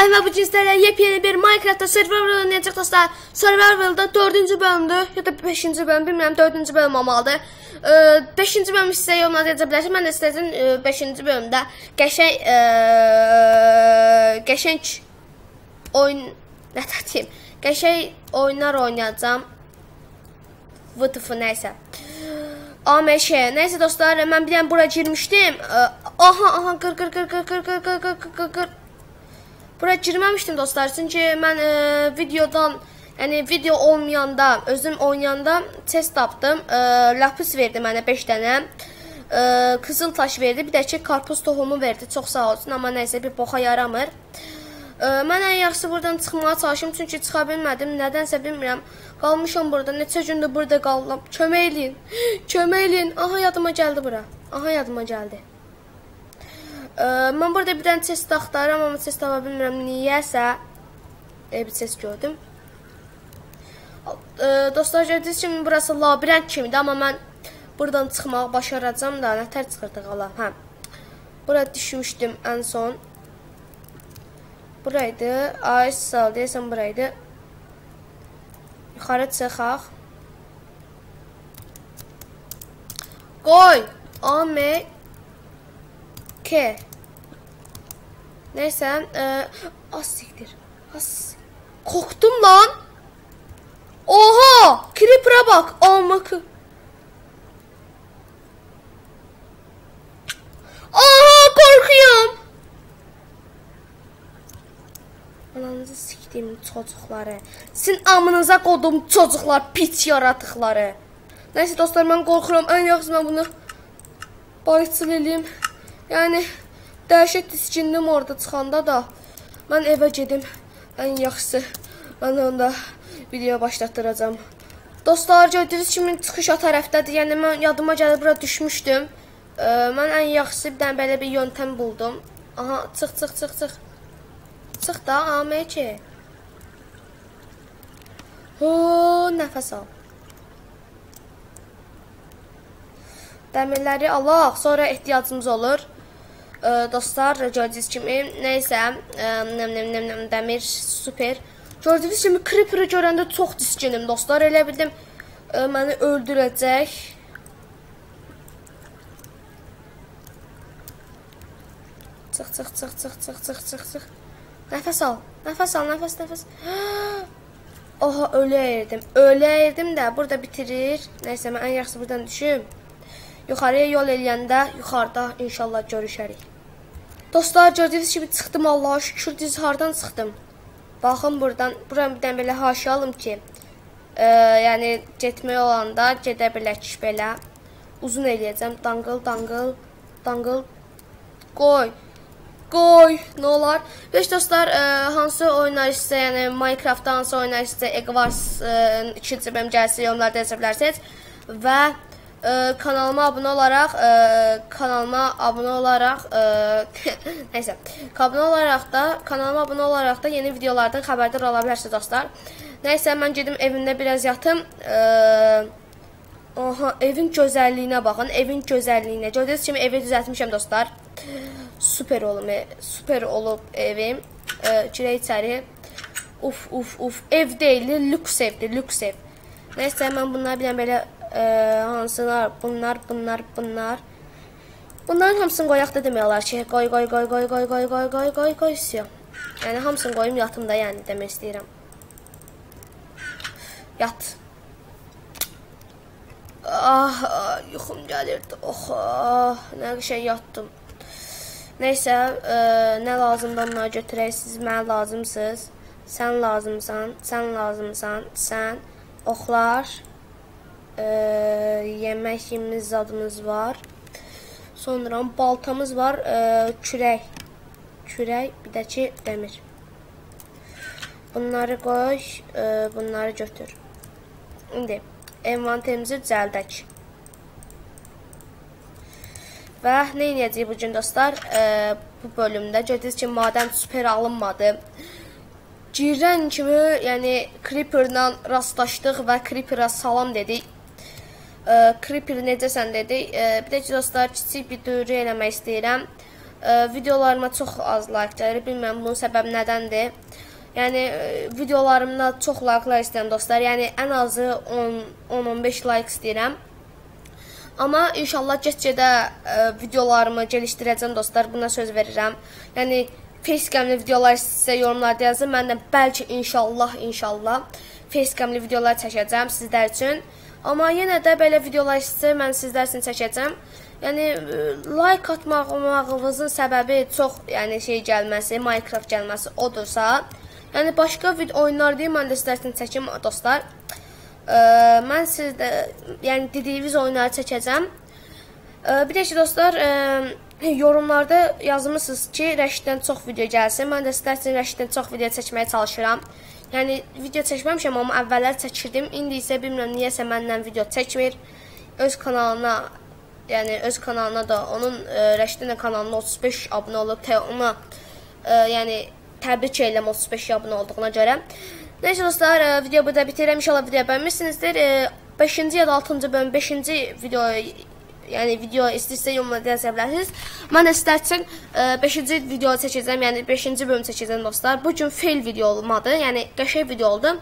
Salam və bu cinslərlə yepyeni bir Minecraftda Survival oynayacaq dostlar. Survivalda 4-cü bölümdür, ya da 5-ci bölüm, bilmirəm, 4-cü bölüm olmalıdır. 5-ci bölümü sizə yorumlarda yaza bilərsiniz. Mən də istədim 5-ci bölümdə qəşəng ə, qəşəng oyun nə deyim? Qəşəng oyunlar oynayacağam. VTF nəysə. AMŞ. Nəysə dostlar, mən bir dənə bura girmişdim. Aha, aha, qır qır qır qır qır qır qır qır qır qır. Bura girməmişdim dostlar, çünki mən e, videodan, yəni video olmayanda, özüm oynayanda test tapdım. E, lapis verdi mənə 5 dənə. E, qızıl taş verdi, bir də ki karpuz tohumu verdi. Çox sağ olsun, amma nəysə bir boxa yaramır. E, mən ən yaxşısı buradan çıxmağa çalışım, çünki çıxa bilmədim. Nədənsə bilmirəm. Qalmışam burada. Neçə gündür burada qaldım. Kömək eləyin. Kömək eləyin. Aha yadıma gəldi bura. Aha yadıma gəldi. Mən burada bir dənə chest axtarıram, amma chest tapa bilmirəm. Niyəsə e, bir chest gördüm. E, dostlar, gördüyünüz kimi burası labirent kimidir, amma mən buradan çıxmağı başaracağam da, nətər çıxırdıq Allah. Hə. Bura düşmüşdüm ən son. Buraydı. Ay sal deyəsən buraydı. Yuxarı çıxaq. Qoy. Amey. 2. Neyse. E, az siktir. Az. Korktum lan. Oha. Creeper'a bak. Almakı. Aha korkuyorum. Ananızı siktiğim çocukları. Sizin amınıza kodum çocuklar piç yaratıkları. Neyse dostlar ben korkuyorum. En yaxısı ben bunlar. Barışçıl edeyim. Yəni Dəhşət diskindim orada çıxanda da mən evə gedim. Ən yaxşısı mən onda video başlatdıracağam. Dostlar, gördüyünüz kimi çıxış o tərəfdədir. Yəni mən yadıma gəlib bura düşmüşdüm. Ə, mən ən yaxşısı bir dənə belə bir yöntəm buldum. Aha, çıx, çıx, çıx, çıx. Çıx da, AMC. Ho, nəfəs al. Dəmirləri alaq, sonra ehtiyacımız olur. Dostlar, gördüyünüz kimi, nəm nəm dəmir super. Gördüyünüz kimi Creeper-ı görəndə çox diskinim dostlar. Elə bildim ə, məni öldürəcək. Çıx, çıx, çıx, çıx, çıx, çıx, çıx, çıx. Nəfəs al. Nəfəs al, nəfəs, nəfəs. Oha, öləyirdim. Öləyirdim də burada bitirir. Nəysə, mən ən yaxşısı buradan düşüm. Yuxarıya yol eləyəndə yuxarıda inşallah görüşərik. Dostlar, gördüyünüz kimi çıxdım Allaha şükür. Düz hardan çıxdım? Baxın buradan. Buram bir dənə belə haşiyə alım ki, e, yəni getmək olanda gedə bilək belə. Uzun eləyəcəm. Dangıl, dangıl, dangıl. Qoy. Qoy, nə olar? Beş dostlar, e, hansı oyunlar istə, yəni Minecraft-da hansı oyunlar istə, Eqvars e, ikinci bölüm gəlsə yorumlarda yaza bilərsiniz. Və ə, kanalıma abunə olaraq ə, kanalıma abunə olaraq ə, nəysə, abunə olaraq da kanalıma abunə olaraq da yeni videolardan xəbərdar ola bilərsiniz dostlar. Nəysə mən gedim evimdə biraz yatım. Ə, Oha, evin gözəlliyinə baxın, evin gözəlliyinə. Gördüyünüz kimi evi düzəltmişəm dostlar. Super olub, super olub evim. Girək içəri. Uf, uf, uf. Ev deyil, lüks evdir, lüks ev. Nəysə mən bunları bir belə e, hansılar bunlar bunlar bunlar Bunların hamısını qoyaq da demək olar ki, qoy qoy qoy qoy qoy qoy qoy qoy qoy qoy qoy Yəni hamısını qoyum yatımda, yəni demək istəyirəm. Yat. Ah, ah yuxum gəlirdi. Oh, ah, nə şey yatdım. Nəysə, e, nə lazımdır onları götürək. Siz mənə lazımsınız. Sən lazımsan, sən lazımsan, sən oxlar e, yemək yemimiz zadımız var. Sonra baltamız var, e, kürək. Kürək, bir də ki, dəmir. Bunları qoy, e, bunları götür. İndi envanterimizi düzəldək. Və nə edəcəyik bu gün dostlar? E, bu bölümdə gördüyünüz kimi madən super alınmadı. Girən kimi, yəni Creeper-la rastlaşdıq və Creeper-a salam dedik. Creeper necəsən dedi. Bir də ki, dostlar, kiçik bir duyuru eləmək istəyirəm. ə, videolarıma çox az like gəlir. Bilmirəm bunun səbəbi nədəndir. Yəni ə, videolarımda çox like-lar istəyirəm dostlar. Yəni ən azı 10 10-15 like istəyirəm. Amma inşallah get-gedə videolarımı gəlişdirəcəm dostlar. Buna söz verirəm. Yəni facecamlı videolar sizə yorumlarda yazın. Mən də bəlkə inşallah, inşallah facecamlı videolar çəkəcəm sizlər üçün. Amma yenə də belə videolar istəyir, mən sizlər üçün çəkəcəm. Yəni like atmağımızın səbəbi çox, yəni şey gəlməsi, Minecraft gəlməsi odursa, yəni başqa video oyunlar deyim, mən də sizlər üçün çəkim dostlar. Ə, mən sizdə yəni dediyiniz oyunları çəkəcəm. Ə, bir də ki dostlar, ə, yorumlarda yazmısınız ki, Rəşiddən çox video gəlsin. Mən də üçün Rəşiddən çox video çəkməyə çalışıram. Yəni video çəkməmişəm, amma əvvəllər çəkirdim. İndi isə bilmirəm niyəsə məndən video çəkmir. Öz kanalına, yəni öz kanalına da onun ə, Rəşidin kanalına 35 abunə olub. Tə ona ə, yəni təbrik edirəm 35 abunə olduğuna görə. Nəysə dostlar, ə, video burada bitirirəm. İnşallah video bəyənmisinizdir. 5-ci ya da 6-cı bölüm 5-ci video yəni video istəyirsə yorumlarda yaza bilərsiniz. Mən də üçün 5-ci e, video çəkəcəm, yəni 5-ci bölüm çəkəcəm dostlar. Bu gün fail video olmadı, yəni qəşəng video oldu.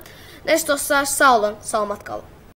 Nəsə dostlar, sağ olun, salamat qalın.